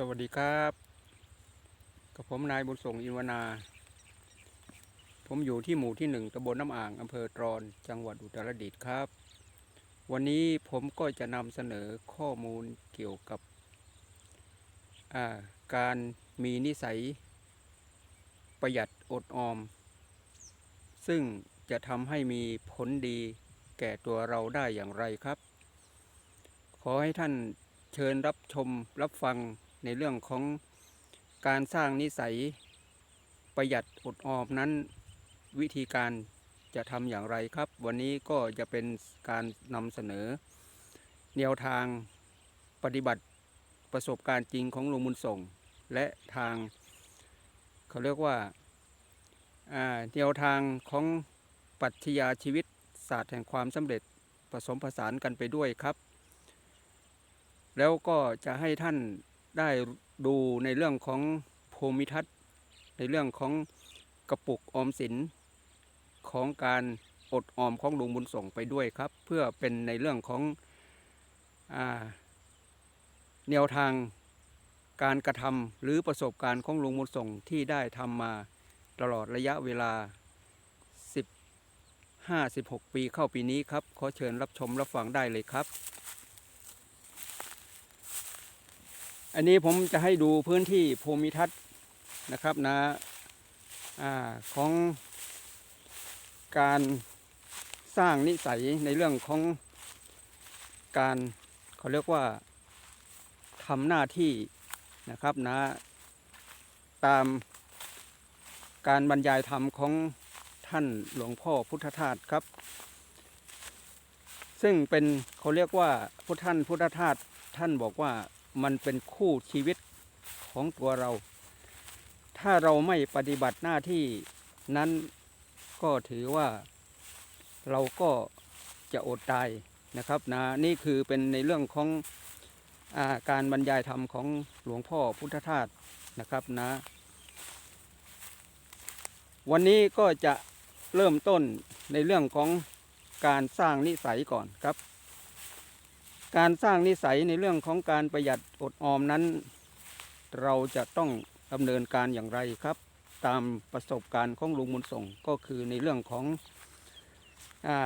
สวัสดีครับ กับผมนายบุญส่งอินวนา ผมอยู่ที่หมู่ที่หนึ่งตำบลน้ำอ่างอำเภอตรอน จังหวัดอุตรดิตถ์ครับ วันนี้ผมก็จะนำเสนอข้อมูลเกี่ยวกับาการมีนิสัย ประหยัดอดออม ซึ่งจะทำให้มีผลดีแก่ตัวเราได้อย่างไรครับ ขอให้ท่านเชิญรับชมรับฟัง ในเรื่องของการสร้างนิสัยประหยัดอดออมนั้น วิธีการจะทำอย่างไรครับ วันนี้ก็จะเป็นการนำเสนอ แนวทางปฏิบัติประสบการณ์จริงของลุงบุญส่ง และทาง เขาเรียกว่าแนวทางของปรัชญาชีวิตศาสตร์แห่งความสำเร็จผสมผสานกันไปด้วยครับ แล้วก็จะให้ท่าน ได้ดูในเรื่องของภูมิทัศน์ ในเรื่องของกระปุกออมสินของการอดออมของลุงบุญส่งไปด้วยครับ เพื่อเป็นในเรื่องของอแนวทางการกระทำหรือประสบการณ์ของลุงบุญส่งที่ได้ทำมาตลอดระยะเวลา10 56ปีเข้าปีนี้ครับ ขอเชิญรับชมรับฟังได้เลยครับ อันนี้ผมจะให้ดูพื้นที่ภูมิทัศน์นะครับนะอของการสร้างนิสัยในเรื่องของการเขาเรียกว่าทำหน้าที่นะครับนะตามการบรรยายธรรมของท่านหลวงพ่อพุทธทาสครับ ซึ่งเป็นเขาเรียกว่าพุทธท่านพุทธทาสท่านบอกว่า มันเป็นคู่ชีวิตของตัวเรา ถ้าเราไม่ปฏิบัติหน้าที่นั้นก็ถือว่าเราก็จะอดตายนะครับนะนี่คือเป็นในเรื่องของอาการบรรยายธรรมของหลวงพ่อพุทธทาสนะครับนะ วันนี้ก็จะเริ่มต้นในเรื่องของการสร้างนิสัยก่อนครับ การสร้างนิสัยในเรื่องของการประหยัดอดออมนั้น เราจะต้องดำเนินการอย่างไรครับ ตามประสบการณ์ของลุงมุนส่งก็คือในเรื่องของอา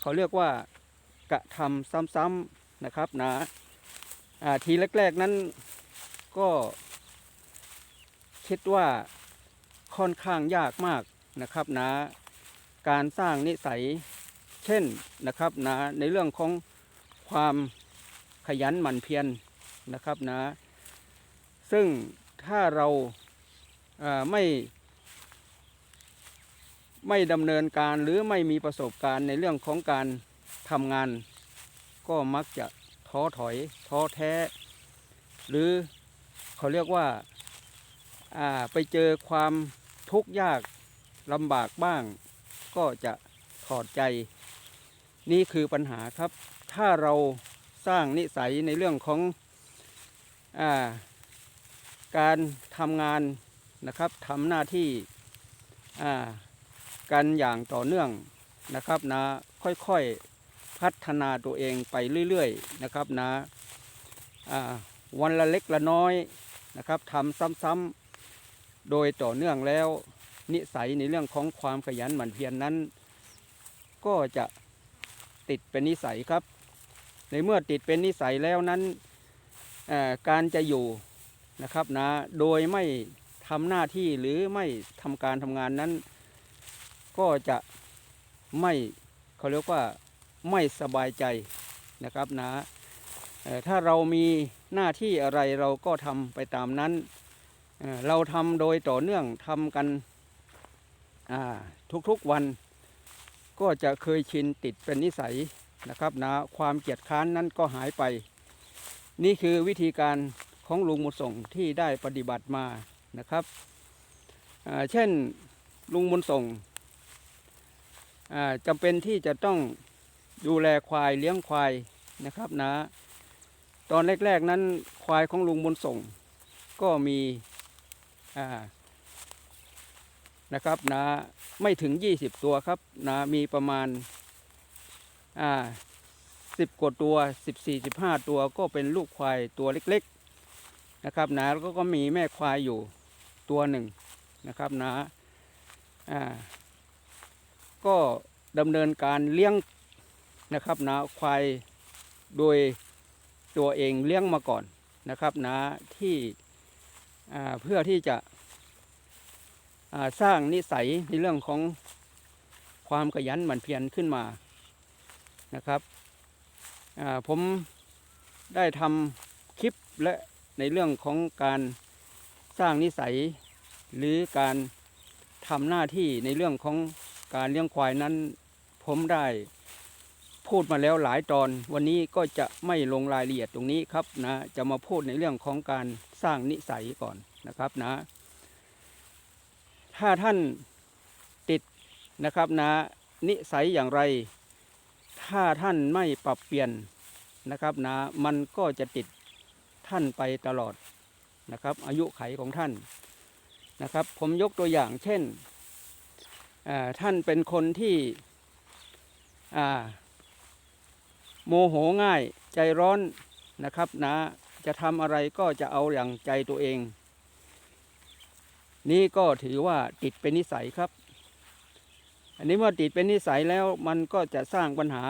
เขาเรียกว่ากระทำซ้ำๆนะครับนะอ่าทีแรก ๆนั้นก็คิดว่าค่อนข้างยากมากนะครับนะการสร้างนิสัยเช่นนะครับนะในเรื่องของ ความขยันหมั่นเพียรนะครับนะ ซึ่งถ้าเราเอ่อไม่ไม่ดำเนินการหรือไม่มีประสบการณ์ในเรื่องของการทำงาน ก็มักจะท้อถอยท้อแท้ หรือเขาเรียกว่าอ่าไปเจอความทุกข์ยากลำบากบ้าง ก็จะถอดใจ นี่คือปัญหาครับ ถ้าเราสร้างนิสัยในเรื่องของอาการทำงานนะครับทำหน้าที่กันอย่างต่อเนื่องนะครับนะค่อยๆพัฒนาตัวเองไปเรื่อยๆนะครับนะอ่าวันละเล็กละน้อยนะครับทำซ้ำๆโดยต่อเนื่องแล้ว นิสัยในเรื่องของความขยันหมั่นเพียรนนั้น ก็จะติดเป็นนิสัยครับ ในเมื่อติดเป็นนิสัยแล้วนั้นการจะอยู่นะครับนะโดยไม่ทำหน้าที่หรือไม่ทำการทำงานนั้น ก็จะไม่เขาเรียกว่าไม่สบายใจนะครับนะถ้าเรามีหน้าที่อะไรเราก็ทำไปตามนั้นเราทำโดยต่อเนื่องทำกันทุกๆวัน ก็จะเคยชินติดเป็นนิสัย นะครับนะความเกียจค้านนั้นก็หายไป นี่คือวิธีการของลุงมุญส่งที่ได้ปฏิบัติมานะครับเช่นลุงมุญส่งจำเป็นที่จะต้องดูแลควายเลี้ยงควายนะครับนะตอนแรกๆนั้นควายของลุงบุญส่ง ก็มีนะครับนะไม่ถึง 20 ตัวครับนะมีประมาณ อ่าสิบกว่าตัว14 15ตัวก็เป็นลูกควายตัวเล็กๆนะครับนะแล้วก็มีแม่ควายอยู่ตัวหนึ่งนะครับนะอ่าก็ดำเนินการเลี้ยงนะครับนะควายโดยตัวเองเลี้ยงมาก่อนนะครับนะที่อ่าเพื่อที่จะอ่าสร้างนิสัยในเรื่องของความขยันหมั่นเพียรขึ้นมา นะครับผมได้ทำคลิปและในเรื่องของการสร้างนิสัย หรือการทำหน้าที่ในเรื่องของการเลี้ยงควายนั้น ผมได้พูดมาแล้วหลายตอน วันนี้ก็จะไม่ลงรายละเอียดตรงนี้ครับนะจะมาพูดในเรื่องของการสร้างนิสัยก่อนนะครับนะ ถ้าท่านติดนะครับนะนิสัยอย่างไร ถ้าท่านไม่ปรับเปลี่ยนนะครับนะมันก็จะติดท่านไปตลอดนะครับ อายุไขของท่านนะครับ ผมยกตัวอย่างเช่นท่านเป็นคนที่โมโหง่ายใจร้อนนะครับนะจะทำอะไรก็จะเอาอย่างใจตัวเอง นี่ก็ถือว่าติดเป็นนิสัยครับ อันนี้เมื่อติดเป็นนิสัยแล้วมันก็จะสร้างปัญหา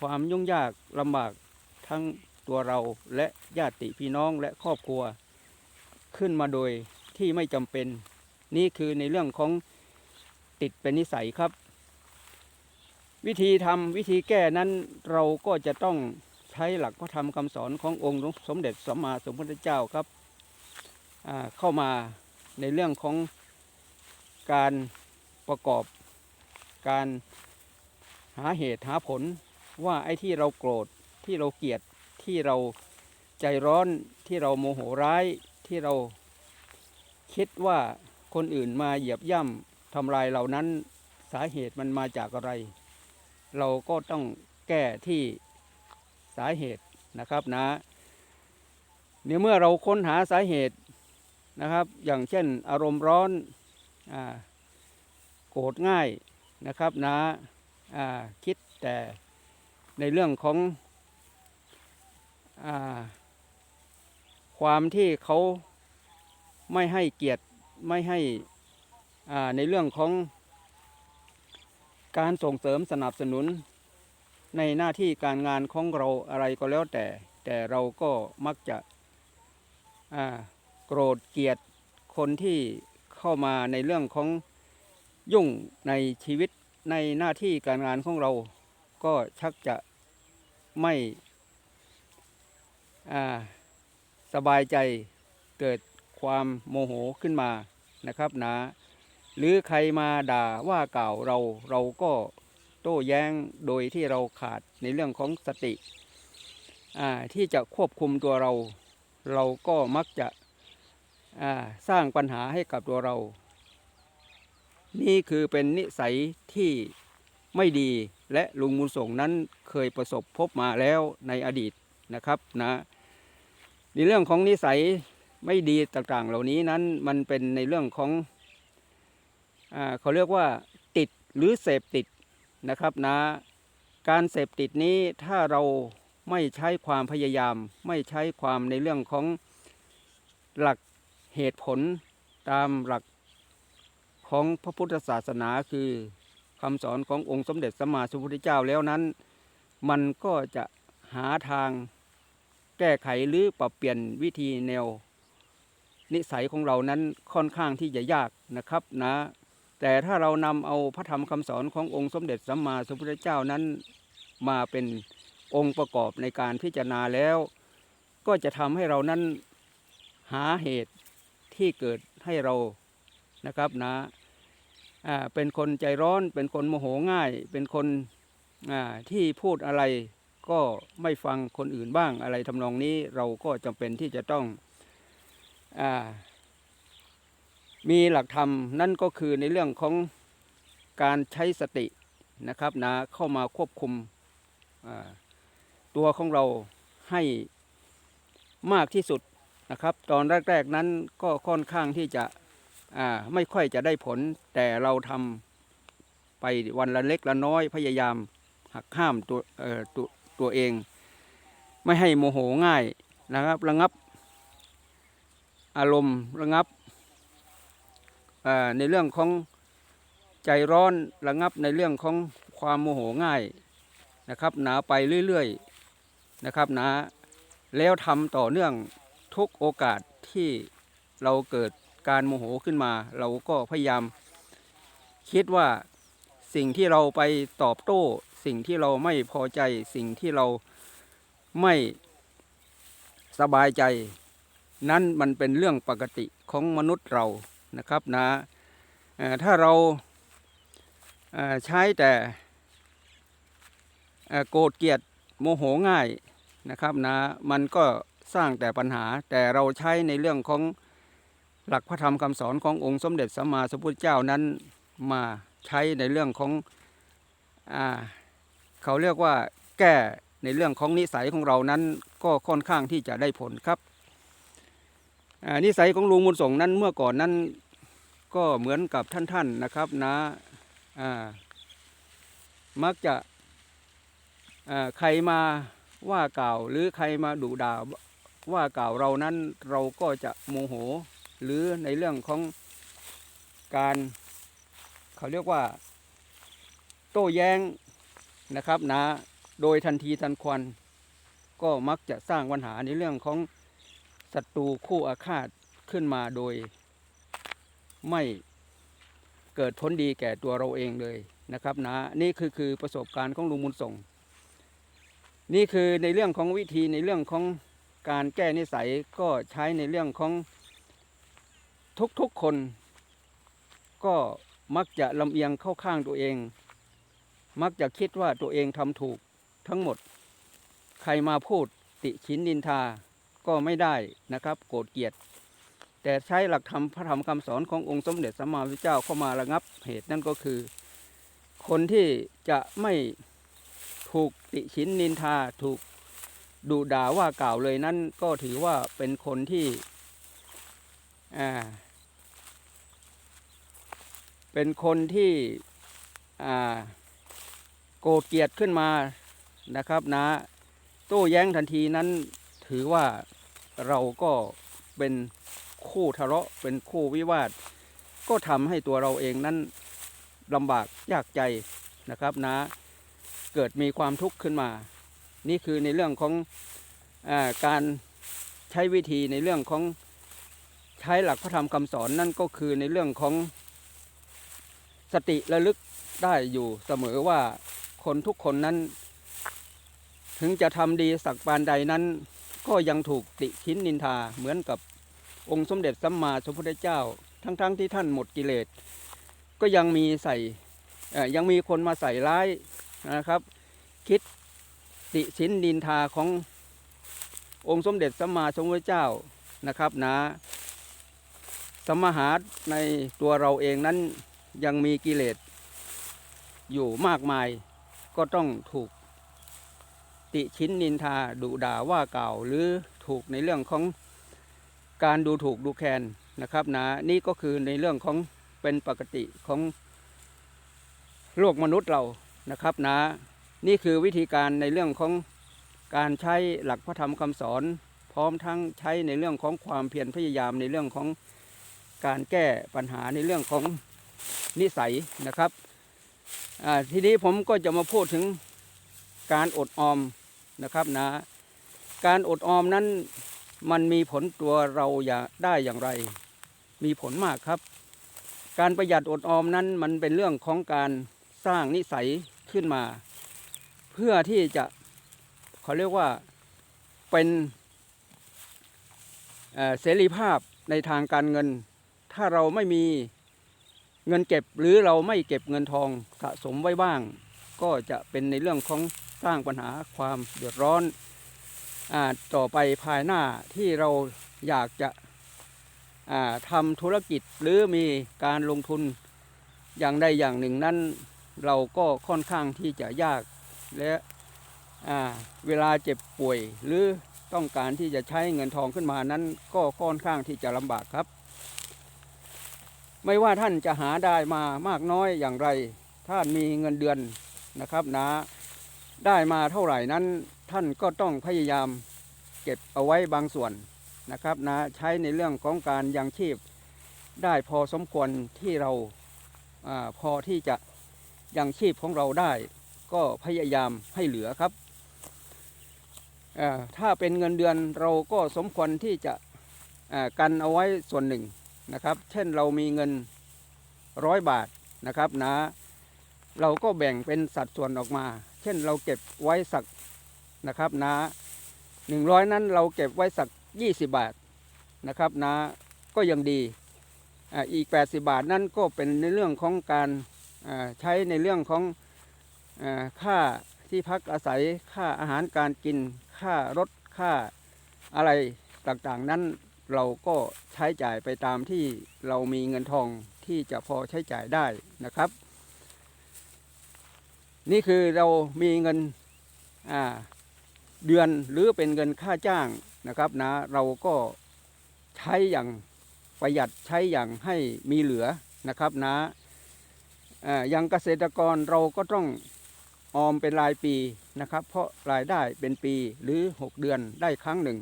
ความยุ่งยากลำบากทั้งตัวเราและญาติพี่น้องและครอบครัว ขึ้นมาโดยที่ไม่จำเป็น นี่คือในเรื่องของติดเป็นนิสัยครับ วิธีทำวิธีแก้นั้นเราก็จะต้องใช้หลักพระธรรมคำสอนขององค์สมเด็จสัมมาสัมพุทธเจ้าครับเข้ามาในเรื่องของการประกอบ การหาเหตุหาผลว่าไอ้ที่เราโกรธที่เราเกลียดที่เราใจร้อนที่เราโมโหร้ายที่เราคิดว่าคนอื่นมาเหยียบย่ำทำลายเรานั้นสาเหตุมันมาจากอะไร เราก็ต้องแก้ที่สาเหตุนะครับนะเนี่ยเมื่อเราค้นหาสาเหตุนะครับ อย่างเช่นอารมณ์ร้อนอโกรธง่าย นะครับนะอ่าคิดแต่ในเรื่องของอความที่เขาไม่ให้เกียรติไม่ให้ในเรื่องของการส่งเสริมสนับสนุนในหน้าที่การงานของเราอะไรก็แล้วแต่ แต่เราก็มักจะโกรธเกลียดคนที่เข้ามาในเรื่องของ ยุ่งในชีวิตในหน้าที่การงานของเรา ก็ชักจะไม่สบายใจเกิดความโมโหขึ้นมานะครับนะ หรือใครมาด่าว่ากล่าวเราเราก็โต้แย้งโดยที่เราขาดในเรื่องของสติ ที่จะควบคุมตัวเรา เราก็มักจะสร้างปัญหาให้กับตัวเรา นี่คือเป็นนิสัยที่ไม่ดีและลุงมูลส่งนั้นเคยประสบพบมาแล้วในอดีตนะครับนะในเรื่องของนิสัยไม่ดีต่างๆ เหล่านี้นั้นมันเป็นในเรื่องของอเขาเรียกว่าติดหรือเสพติดนะครับนะการเสพติดนี้ถ้าเราไม่ใช้ความพยายาม ไม่ใช้ความในเรื่องของหลักเหตุผลตามหลัก ของพระพุทธศาสนาคือคำสอนขององค์สมเด็จสัมมาสัมพุทธเจ้าแล้วนั้น มันก็จะหาทางแก้ไขหรือปรับเปลี่ยนวิธีแนว นิสัยของเรานั้นค่อนข้างที่จะยากนะครับนะ แต่ถ้าเรานำเอาพระธรรมคำสอนขององค์สมเด็จสัมมาสัมพุทธเจ้านั้น มาเป็นองค์ประกอบในการพิจารณาแล้ว ก็จะทำให้เรานั้นหาเหตุที่เกิดให้เรานะครับนะ เป็นคนใจร้อน เป็นคนโมโหง่าย เป็นคนที่พูดอะไรก็ไม่ฟังคนอื่นบ้างอะไรทำนองนี้เราก็จำเป็นที่จะต้องอมีหลักธรรมนั่นก็คือในเรื่องของการใช้สตินะครับนะเข้ามาควบคุมตัวของเราให้มากที่สุดนะครับ ตอนแรก ๆนั้นก็ค่อนข้างที่จะ ไม่ค่อยจะได้ผล แต่เราทำไปวันละเล็กละน้อยพยายามหักห้ามตัวตัวตัวเอง ไม่ให้โมโหง่ายนะครับ ระงับ อารมณ์ระงับในเรื่องของใจร้อนระงับในเรื่องของความโมโหง่ายนะครับหนาไปเรื่อยๆนะครับหนาแล้วทำต่อเนื่องทุกโอกาสที่เราเกิด การโมโหขึ้นมา เราก็พยายาม คิดว่าสิ่งที่เราไปตอบโต้ สิ่งที่เราไม่พอใจสิ่งที่เราไม่สบายใจ นั้นมันเป็นเรื่องปกติของมนุษย์เรานะครับนะถ้าเราใช้แต่โกรธเกลียดโมโหง่ายนะครับนะมันก็สร้างแต่ปัญหาแต่เราใช้ในเรื่องของ หลักพระธรรมคำสอนขององค์สมเด็จสัมมาสัมพุทธเจ้านั้นมาใช้ในเรื่องของอาเขาเรียกว่าแก้ในเรื่องของนิสัยของเรานั้นก็ค่อนข้างที่จะได้ผลครับนิสัยของลุงบุญส่งนั้นเมื่อก่อนนั้นก็เหมือนกับท่านๆนนะครับนะอ่ามักจะใครมาว่ากล่าวหรือใครมาดุด่าว่ากล่าวเรานั้นเราก็จะโมโห หรือในเรื่องของการเขาเรียกว่า โต้แย้งนะครับนะโดยทันทีทันควัน ก็มักจะสร้างปัญหาในเรื่องของศัตรูคู่อาฆาตขึ้นมาโดย ไม่เกิดผลดีแก่ตัวเราเองเลยนะครับนะนี่คือคือประสบการณ์ของลุงมุนส่ง นี่คือในเรื่องของวิธีในเรื่องของการแก้นิสัยก็ใช้ในเรื่องของ ทุกๆคน ก็มักจะลำเอียงเข้าข้างตัวเอง มักจะคิดว่าตัวเองทำถูกทั้งหมด ใครมาพูดติชินนินทาก็ไม่ได้นะครับ โกรธเกลียด แต่ใช้หลักธรรมพระธรรมคำสอนขององค์สมเด็จสัมมาสัมพุทธเจ้าเข้ามาระงับเหตุนั่นก็คือ คนที่จะไม่ถูกติชินนินทาถูกดูด่าว่ากล่าวเลยนั่นก็ถือว่าเป็นคนที่ อ่าเป็นคนที่อ่าโกรธเกลียดขึ้นมานะครับนะโต้แย้งทันทีนั้นถือว่าเราก็เป็นคู่ทะเลาะเป็นคู่วิวาท ก็ทำให้ตัวเราเองนั้นลำบากยากใจนะครับนะเกิดมีความทุกข์ขึ้นมา นี่คือในเรื่องของอการใช้วิธีในเรื่องของ ใช้หลักพระธรรมคำสอนนั่นก็คือในเรื่องของสติระลึกได้อยู่เสมอว่าคนทุกคนนั้น ถึงจะทำดีสักปานใดนั้น ก็ยังถูกติชินนินทาเหมือนกับองค์สมเด็จสัมมาสัมพุทธเจ้า ทั้งๆทที่ท่านหมดกิเลส ก็ยังมีใส่ยังมีคนมาใส่ร้ายนะครับ คิดติชินนินทาขององค์สมเด็จสัมมาสัมพุทธเจ้านะครับนะ สมหาในตัวเราเองนั้นยังมีกิเลสอยู่มากมายก็ต้องถูก ติชินนินทาดุด่าว่าเก่าหรือถูกในเรื่องของการดูถูกดูแคลนนะครับนะนี่ก็คือในเรื่องของเป็นปกติของโลกมนุษย์เรานะครับนะนี่คือวิธีการในเรื่องของการใช้หลักพระธรรมคำสอน พร้อมทั้งใช้ในเรื่องของความเพียรพยายามในเรื่องของ การแก้ปัญหาในเรื่องของนิสัยนะครับทีนี้ผมก็จะมาพูดถึงการอดออมนะครับนะการอดออมนั้นมันมีผลตัวเราอย่าได้อย่างไร มีผลมากครับ การประหยัดอดออมนั้นมันเป็นเรื่องของการสร้างนิสัยขึ้นมา เพื่อที่จะเขาเรียกว่าเป็นเเสรีภาพในทางการเงิน ถ้าเราไม่มีเงินเก็บหรือเราไม่เก็บเงินทองสะสมไว้บ้าง ก็จะเป็นในเรื่องของสร้างปัญหาความเดือดร้อนอาต่อไปภายหน้าที่เราอยากจะอ่าทำธุรกิจหรือมีการลงทุนอย่างใดอย่างหนึ่งนั้น เราก็ค่อนข้างที่จะยากและอ่าเวลาเจ็บป่วยหรือต้องการที่จะใช้เงินทองขึ้นมานั้น ก็ค่อนข้างที่จะลำบากครับ ไม่ว่าท่านจะหาได้มามากน้อยอย่างไร ท่านมีเงินเดือนนะครับนะ ได้มาเท่าไหร่นั้นท่านก็ต้องพยายามเก็บเอาไว้บางส่วนนะครับนะใช้ในเรื่องของการยังชีพได้พอสมควรที่เราอาพอที่จะยังชีพของเราได้ ก็พยายามให้เหลือครับถ้าเป็นเงินเดือนเราก็สมควรที่จะกันเอาไว้ส่วนหนึ่ง นะครับ เช่นเรามีเงินร้อยบาทนะครับนะ เราก็แบ่งเป็นสัดส่วนออกมา เช่นเราเก็บไว้สักนะครับนะหนึ่งร้อยนั้นเราเก็บไว้สักยี่สิบบาทนะครับนะก็ยังดีอ่าอีก 80 บาทนั่นก็เป็นในเรื่องของการใช้ในเรื่องของค่าที่พักอาศัยค่าอาหารการกินค่ารถค่าอะไรต่างๆนั้น เราก็ใช้จ่ายไปตามที่เรามีเงินทองที่จะพอใช้จ่ายได้นะครับ นี่คือเรามีเงินเดือนหรือเป็นเงินค่าจ้างนะครับนะเราก็ใช้อย่างประหยัดใช้อย่างให้มีเหลือนะครับนะอ่าอย่างเกษตรกรเราก็ต้องออมเป็นรายปีนะครับ เพราะรายได้เป็นปีหรือ 6 เดือนได้ครั้งหนึ่ง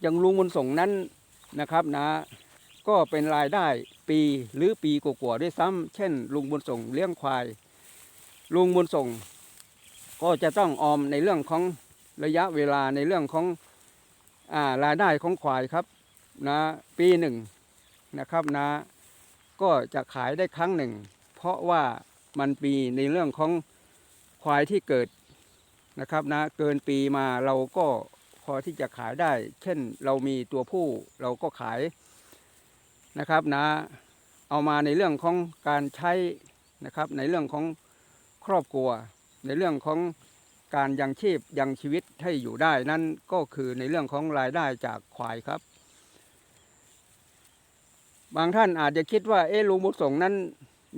อย่างลุงบุญส่งนั้นนะครับนะ ก็เป็นรายได้ปีหรือปีกว่าๆด้วยซ้ำเช่น ลุงบุญส่งเลี้ยงควาย ลุงบุญส่ง ก็จะต้องออมในเรื่องของระยะเวลาในเรื่องของอารายได้ของควายครับนะปีหนึ่งนะครับนะ ก็จะขายได้ครั้งหนึ่ง เพราะว่ามันปีในเรื่องของควายที่เกิดนะครับนะเกินปีมาเราก็ พอที่จะขายได้ เช่นเรามีตัวผู้เราก็ขายนะครับนะ เอามาในเรื่องของการใช้นะครับ ในเรื่องของครอบครัว ในเรื่องของการยังชีพยังชีวิตให้อยู่ได้นั่นก็คือในเรื่องของรายได้จากควายครับ บางท่านอาจจะคิดว่าเอ๊ลุงบุญส่งนั้น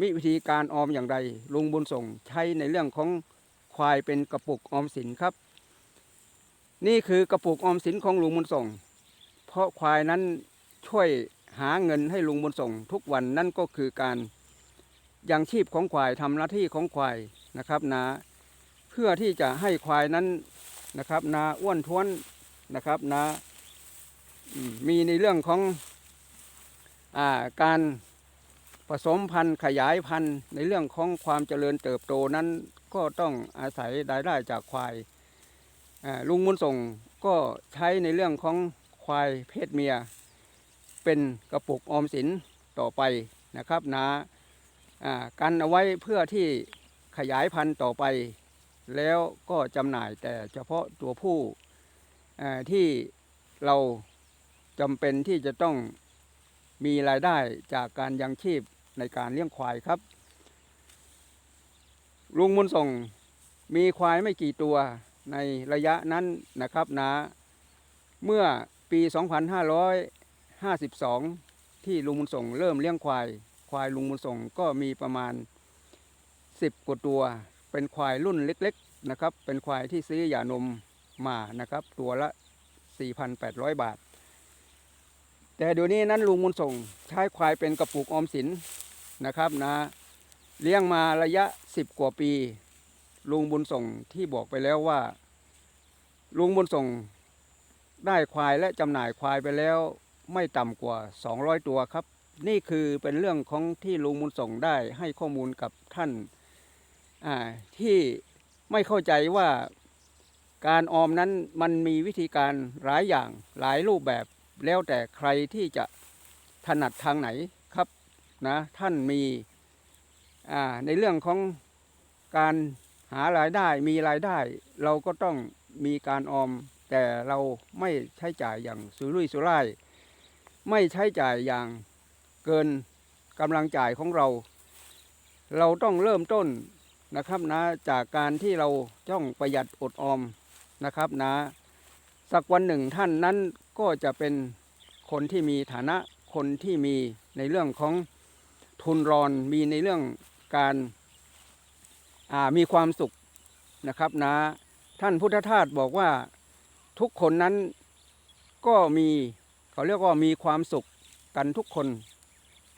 มีวิธีการออมอย่างไร ลุงบุญส่งใช้ในเรื่องของควายเป็นกระปุกออมสินครับ นี่คือกระปุกออมสินของลุงบุญส่ง เพราะควายนั้นช่วยหาเงินให้ลุงบุญส่ง ทุกวันนั่นก็คือการยังชีพของควายทำหน้าที่ของควายนะครับนะเพื่อที่จะให้ควายนั้นนะครับนาอ้วนท้วนนะครับนะมีในเรื่องของอาการผสมพันธุ์ขยายพันธุ์ในเรื่องของความเจริญเติบโตนั้นก็ต้องอาศัยรายได้จากควาย ลุงมุนส่งก็ใช้ในเรื่องของควายเพศเมีย เป็นกระปุกออมสินต่อไปนะครับนะอ่ากันเอาไว้เพื่อที่ขยายพันธุ์ต่อไป แล้วก็จำหน่ายแต่เฉพาะตัวผู้ที่เราจำเป็นที่จะต้องมีรายได้จากการยังชีพในการเลี้ยงควายครับ ลุงมุนส่งมีควายไม่กี่ตัว ในระยะนั้นนะครับนะเมื่อปี 2552 ที่ลุงมุนส่งเริ่มเลี้ยงควาย ควายลุงบุญส่งก็มีประมาณ 10 กว่าตัว เป็นควายรุ่นเล็กๆนะครับ เป็นควายที่ซื้อยานมมานะครับ ตัวละ 4,800 บาท แต่เดี๋ยวนี้นั้นลุงบุญส่งใช้ควายเป็นกระปุกออมสินนะครับนะเลี้ยงมาระยะ 10 กว่าปี ลุงบุญส่งที่บอกไปแล้วว่า ลุงบุญส่งได้ควายและจำหน่ายควายไปแล้วไม่ต่ำกว่า 200 ตัวครับ นี่คือเป็นเรื่องของที่ลุงมุนส่งได้ให้ข้อมูลกับท่านที่ไม่เข้าใจว่าการออมนั้นมันมีวิธีการหลายอย่างหลายรูปแบบแล้วแต่ใครที่จะถนัดทางไหนครับนะท่านมีอ่าในเรื่องของการ หารายได้มีรายได้ เราก็ต้องมีการออม แต่เราไม่ใช้จ่ายอย่างสุรุ่ยสุร่ายไม่ใช้จ่ายอย่างเกินกำลังจ่ายของเรา เราต้องเริ่มต้นนะครับนะจากการที่เราต้องประหยัดอดออมนะครับนะสักวันหนึ่งท่านนั้นก็จะเป็นคนที่มีฐานะคนที่มีในเรื่องของทุนรอนมีในเรื่องการ มีความสุขนะครับนะท่านพุทธทาสบอกว่าทุกคนนั้นก็มีเขาเรียกว่ามีความสุขกันทุกคน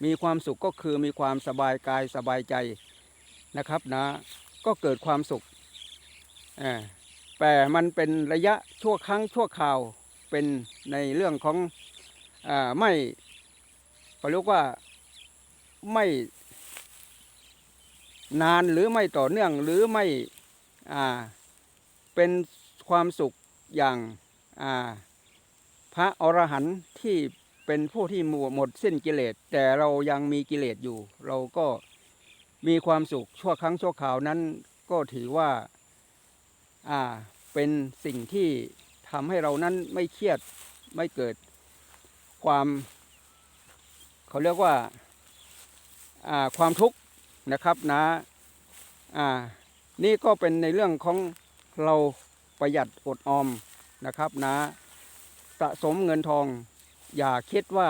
มีความสุขก็คือมีความสบายกายสบายใจนะครับนะก็เกิดความสุขแต่มันเป็นระยะชั่วครั้งชั่วคราวเป็นในเรื่องของอไม่เขาเรียกว่าไม่ นานหรือไม่ต่อเนื่องหรือไม่เป็นความสุขอย่างาพระอรหันต์ที่เป็นผู้ที่หมดหมดสิ้นกิเลส แต่เรายังมีกิเลสอยู่ เราก็มีความสุขชั่วครั้งชั่วคราวนั้นก็ถือว่าาเป็นสิ่งที่ทำให้เรานั้นไม่เครียดไม่เกิดความ เขาเรียกว่าอ่าความทุกข์ นะครับนะอ่านี่ก็เป็นในเรื่องของเราประหยัดอดออมนะครับนะสะสมเงินทอง อย่าคิดว่า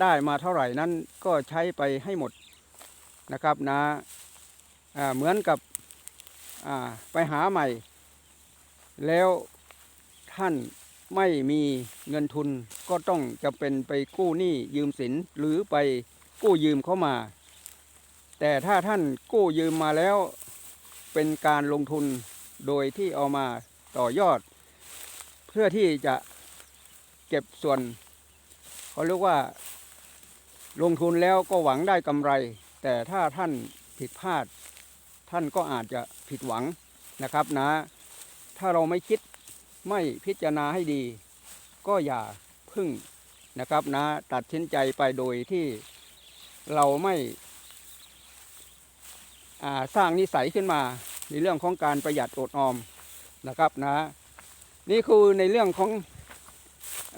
ได้มาเท่าไหร่นั้นก็ใช้ไปให้หมดนะครับนะอ่าเหมือนกับอ่าไปหาใหม่ แล้วท่านไม่มีเงินทุนก็ต้องจะเป็นไปกู้หนี้ยืมสินหรือไปกู้ยืมเข้ามา แต่ถ้าท่านกู้ยืมมาแล้วเป็นการลงทุนโดยที่เอามาต่อยอด เพื่อที่จะเก็บส่วนเขาเรียกว่า ลงทุนแล้วก็หวังได้กำไร แต่ถ้าท่านผิดพลาด ท่านก็อาจจะผิดหวังนะครับนะ ถ้าเราไม่คิดไม่พิจารณาให้ดี ก็อย่าพึ่งนะครับนะ ตัดสินใจไปโดยที่เราไม่ สร้างนิสัยขึ้นมาในเรื่องของการประหยัดอดออมนะครับนะนี่คือในเรื่องของ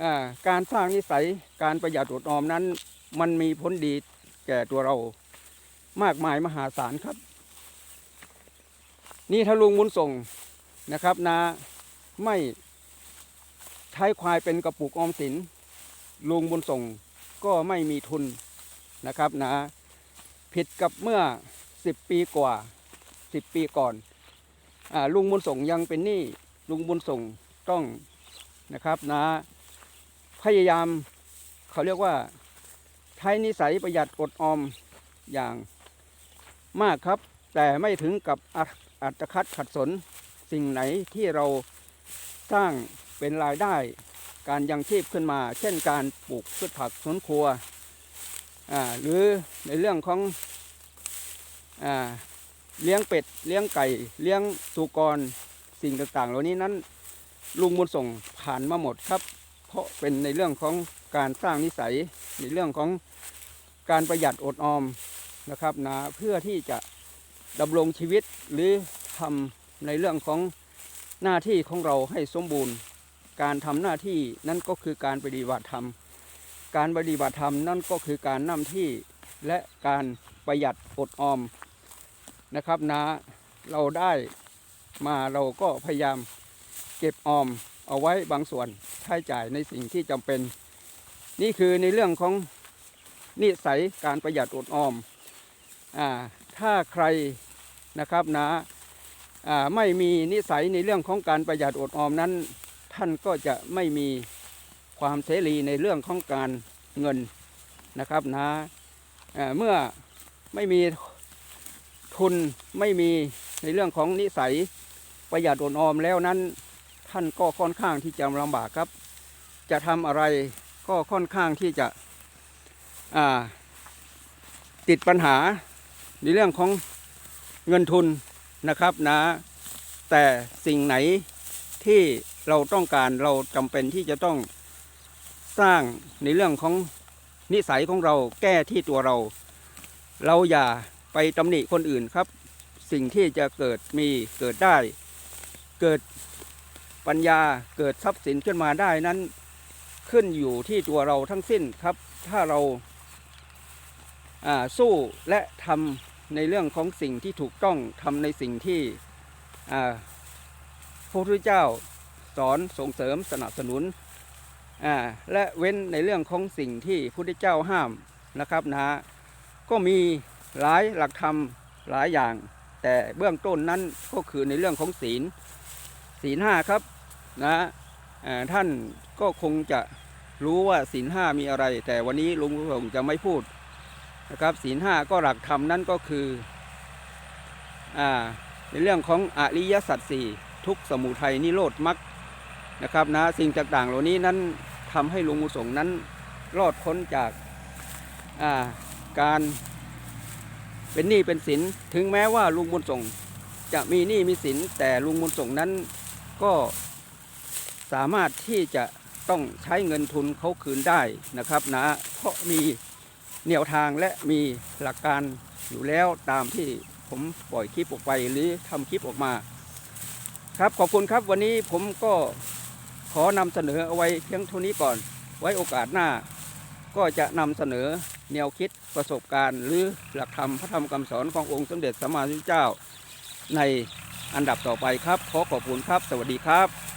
อการสร้างนิสัยการประหยัดอดออมนั้น มันมีผลดีแก่ตัวเรามากมายมหาศาลครับ นี่ถ้าลุงบุญส่งนะครับนะไม่ใช้ควายเป็นกระปุกออมสินลุงบุญส่งก็ไม่มีทุนนะครับนะผิดกับเมื่อ สิบปีกว่าสิบปีก่อนอลุงบุญส่งยังเป็นหนี้ลุงบุญส่งต้องนะครับนะพยายามเขาเรียกว่าใช้นิสัยประหยัดอดออมอย่างมากครับ แต่ไม่ถึงกับอัอัตคัดขัดสนสิ่งไหนที่เราสร้างเป็นรายได้การยังชีพขึ้นมา เช่นการปลูกพืชผักสวนครัวหรือในเรื่องของ เลี้ยงเป็ด เลี้ยงไก่ เลี้ยงสุกร สิ่งต่างๆ เหล่านี้นั้นลุงบุญส่งผ่านมาหมดครับ เพราะเป็นในเรื่องของการสร้างนิสัย ในเรื่องของการประหยัดอดออมนะครับนะเพื่อที่จะดำรงชีวิตหรือทำในเรื่องของหน้าที่ของเราให้สมบูรณ์ การทำหน้าที่นั่นก็คือการปฏิบัติธรรม การปฏิบัติธรรมนั่นก็คือการนำที่และการประหยัดอดออม นะครับนะเราได้มาเราก็พยายามเก็บออมเอาไว้บางส่วนใช้จ่ายในสิ่งที่จำเป็น นี่คือในเรื่องของนิสัยการประหยัดอดออมอ่าถ้าใครนะครับนะอ่าไม่มีนิสัยในเรื่องของการประหยัดอดออมนั้น ท่านก็จะไม่มีความเสรีในเรื่องของการเงินนะครับนะอ่าเมื่อไม่มี ทุนไม่มีในเรื่องของนิสัยประหยัดอดออมแล้วนั้น ท่านก็ค่อนข้างที่จะลำบากครับ จะทำอะไรก็ค่อนข้างที่จะติดปัญหาในเรื่องของเงินทุนนะครับนะ แต่สิ่งไหนที่เราต้องการเราจำเป็นที่จะต้องสร้างในเรื่องของนิสัยของเราแก้ที่ตัวเรา เราอย่า ไปตำหนิคนอื่นครับ สิ่งที่จะเกิดมีเกิดได้ เกิดปัญญาเกิดทรัพย์สินขึ้นมาได้นั้น ขึ้นอยู่ที่ตัวเราทั้งสิ้นครับ ถ้าเราสู้และทำในเรื่องของสิ่งที่ถูกต้องทำในสิ่งที่พระพุทธเจ้าสอนส่งเสริมสนับสนุนและเว้นในเรื่องของสิ่งที่พระพุทธเจ้าห้ามนะครับนะก็มี หลายหลักธรรมหลายอย่าง แต่เบื้องต้นนั้นก็คือในเรื่องของศีลศีลห้าครับนะท่านก็คงจะรู้ว่าศีลห้ามีอะไร แต่วันนี้ลุงคงจะไม่พูดนะครับศีลห้าก็หลักธรรมนั่นก็คืออ่าในเรื่องของอริยสัจสี่ทุกสมุทัยนิโรธมรรคนะครับนะสิ่งต่างๆ เหล่านี้นั้นทำให้ลุงบุญส่งนั้นรอดพ้นจากาการ เป็นหนี้เป็นสินถึงแม้ว่าลุงบุญส่งจะมีหนี้มีสินแต่ลุงบุญส่งนั้นก็สามารถที่จะต้องใช้เงินทุนเขาคืนได้นะครับนะเพราะมีแนวทางและมีหลักการอยู่แล้วตามที่ผมปล่อยคลิปออกไปหรือทำคลิปออกมา ครับขอบคุณครับวันนี้ผมก็ขอนำเสนอเอาไว้เพียงเท่านี้ก่อน ไว้โอกาสหน้าก็จะนำเสนอ แนวคิดประสบการณ์ หรือหลักธรรมพระธรรมคำสอนขององค์สมเด็จสัมมาสัมพุทธเจ้า ในอันดับต่อไปครับ ขอขอบคุณครับ สวัสดีครับ